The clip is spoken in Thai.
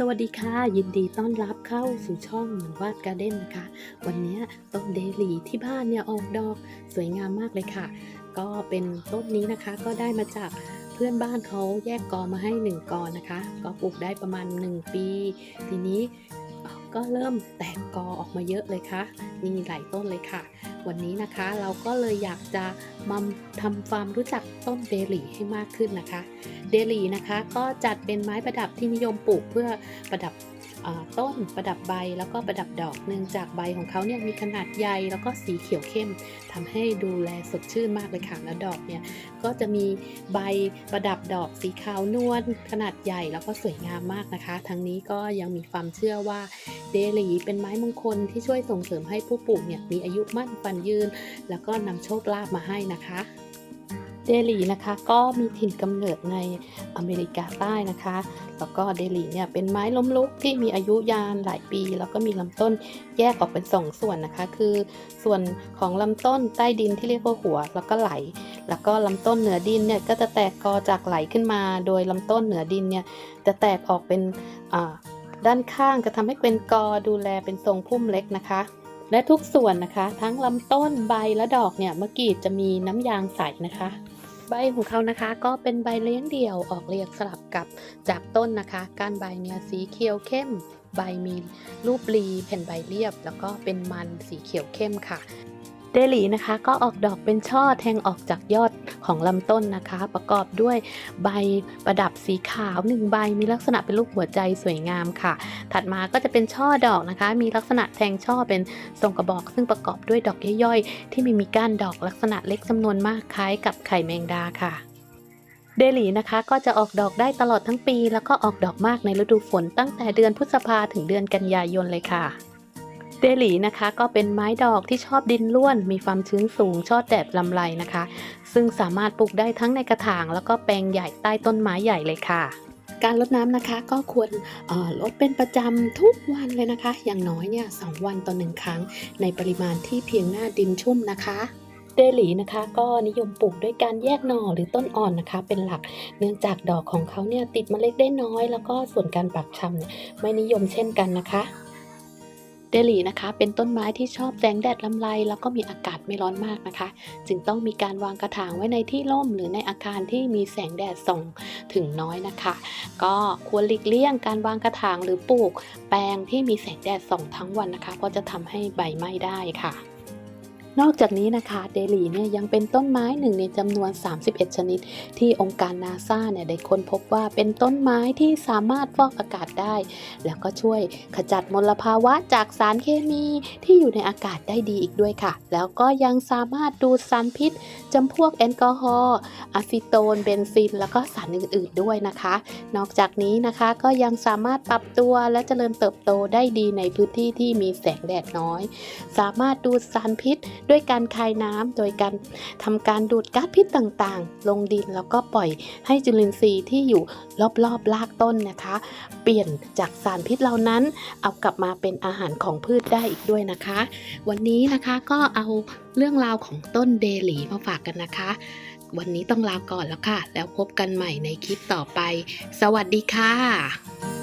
สวัสดีค่ะ ยินดีต้อนรับเข้าสู่ช่องเหมือนวาดการ์เด้นนะคะ วันนี้ต้นเดลี่ที่บ้านเนี่ยออกดอกสวยงามมากเลยค่ะ ก็เป็นต้นนี้นะคะก็ได้มาจากเพื่อนบ้านเขาแยกกอมาให้หนึ่งกอนะคะ ก็ปลูกได้ประมาณ 1 ปี ทีนี้ก็เริ่มแตกกอออกมาเยอะเลยค่ะมีหลายต้นเลยค่ะ วันนี้นะคะ เราก็เลยอยากจะมาทำความรู้จักต้นเดลี่ให้มากขึ้นนะคะ เดลี่นะคะก็จัดเป็นไม้ประดับที่นิยมปลูกเพื่อประดับ ต้นประดับใบแล้วก็ประดับดอกเนื่องจากใบของเขาเนี่ยมีขนาดใหญ่แล้วก็สีเขียวเข้มทำให้ดูแลสดชื่นมากเลยค่ะแล้วดอกเนี่ยก็จะมีใบประดับดอกสีขาวนวลขนาดใหญ่แล้วก็สวยงามมากนะคะ ทั้งนี้ก็ยังมีความเชื่อว่าเดลีเป็นไม้มงคลที่ช่วยส่งเสริมให้ผู้ปลูกเนี่ยมีอายุมั่นฟันยืน แล้วก็นำโชคลาภมาให้นะคะ เดลีนะคะก็มีถิ่นกำเนิดในอเมริกาใต้นะคะ แล้วก็เดลีเนี่ยเป็นไม้ล้มลุกที่มีอายุยานหลายปี แล้วก็มีลำต้นแยกออกเป็นสองส่วนนะคะ คือส่วนของลำต้นใต้ดินที่เรียกว่าหัว แล้วก็ไหล แล้วก็ลำต้นเหนือดินเนี่ยก็จะแตกกอจากไหลขึ้นมา โดยลำต้นเหนือดินเนี่ยจะแตกออกเป็นด้านข้างจะทำให้เป็นกอดูแลเป็นทรงพุ่มเล็กนะคะและทุกส่วนนะคะ ทั้งลำต้นใบและดอกเนี่ยเมื่อกี้จะมีน้ำยางใสนะคะ ใบของเขานะคะ ก็เป็นใบเลี้ยงเดี่ยวออกเรียงสลับกับจากต้นนะคะ ก้านใบเนี่ยสีเขียวเข้ม ใบมีรูปรีแผ่นใบเรียบ แล้วก็เป็นมันสีเขียวเข้มค่ะ เดลีนะคะ ก็ออกดอกเป็นช่อแทงออกจากยอดของลำต้นนะคะ ประกอบด้วยใบประดับสีขาวหนึ่งใบมีลักษณะเป็นรูปหัวใจสวยงามค่ะ ถัดมาก็จะเป็นช่อดอกนะคะ มีลักษณะแทงช่อเป็นทรงกระบอก ซึ่งประกอบด้วยดอกย่อยๆ ที่ไมีมีก้านดอกลักษณะเล็กจำนวนมากคล้ายกับไข่แมงดาค่ะเดลีนะคะก็จะออกดอกได้ตลอดทั้งปี แล้วก็ออกดอกมากในฤดูฝนตั้งแต่เดือนพฤษภาถึงเดือนกันยายนเลยค่ะ เดลีนะคะก็เป็นไม้ดอกที่ชอบดินร่วน มีความชื้นสูงชอบแดดลำไรนะคะ ซึ่งสามารถปลูกได้ทั้งในกระถาง แล้วก็แปลงใหญ่ใต้ต้นไม้ใหญ่เลยค่ะ การรดน้ำนะคะก็ควรลดเป็นประจำทุกวันเลยนะคะ อย่างน้อยเนี่ยสองวันต่อหนึ่งครั้ง ในปริมาณที่เพียงหน้าดินชุ่มนะคะเดลีนะคะก็นิยมปลูกด้วยการแยกหน่อหรือต้นอ่อนนะคะ เป็นหลักเนื่องจากดอกของเขาเนี่ยติดเมล็ดได้น้อย แล้วก็ส่วนการปักชำเนี่ยไม่นิยมเช่นกันนะคะ เดลีนะคะ เป็นต้นไม้ที่ชอบแสงแดดลำไรแล้วก็มีอากาศไม่ร้อนมากนะคะ จึงต้องมีการวางกระถางไว้ในที่ร่ม หรือในอาคารที่มีแสงแดดส่องถึงน้อยนะคะ ก็ควรหลีกเลี่ยงการวางกระถางหรือปลูก แปลงที่มีแสงแดดส่องทั้งวันนะคะ เพราะจะทำให้ใบไหม้ได้ค่ะ นอกจากนี้นะคะเดลีเนี่ยยังเป็นต้นไม้หนึ่งในจำนวน 31 ชนิด ที่องค์การนาซาเนี่ยได้ค้นพบว่าเป็นต้นไม้ที่สามารถฟอกอากาศได้ แล้วก็ช่วยขจัดมลภาวะจากสารเคมีที่อยู่ในอากาศได้ดีอีกด้วยค่ะ แล้วก็ยังสามารถดูดสารพิษจำพวกแอลกอฮอล์อะซิโตนเบนซิน แล้วก็สารอื่น ๆด้วยนะคะ นอกจากนี้นะคะก็ยังสามารถปรับตัวและเจริญเติบโตได้ดีในพื้นที่ที่มีแสงแดดน้อย สามารถดูดสารพิษด้วยการคายน้ำโดยการทำการดูดก๊าซพิษต่างๆ ลงดินแล้วก็ปล่อยให้จุลินทรีย์ที่อยู่รอบๆรากต้นนะคะ เปลี่ยนจากสารพิษเหล่านั้น เอากลับมาเป็นอาหารของพืชได้อีกด้วยนะคะ วันนี้นะคะก็เอาเรื่องราวของต้นเดลีมาฝากกันนะคะ วันนี้ต้องลาก่อนแล้วค่ะ แล้วพบกันใหม่ในคลิปต่อไป สวัสดีค่ะ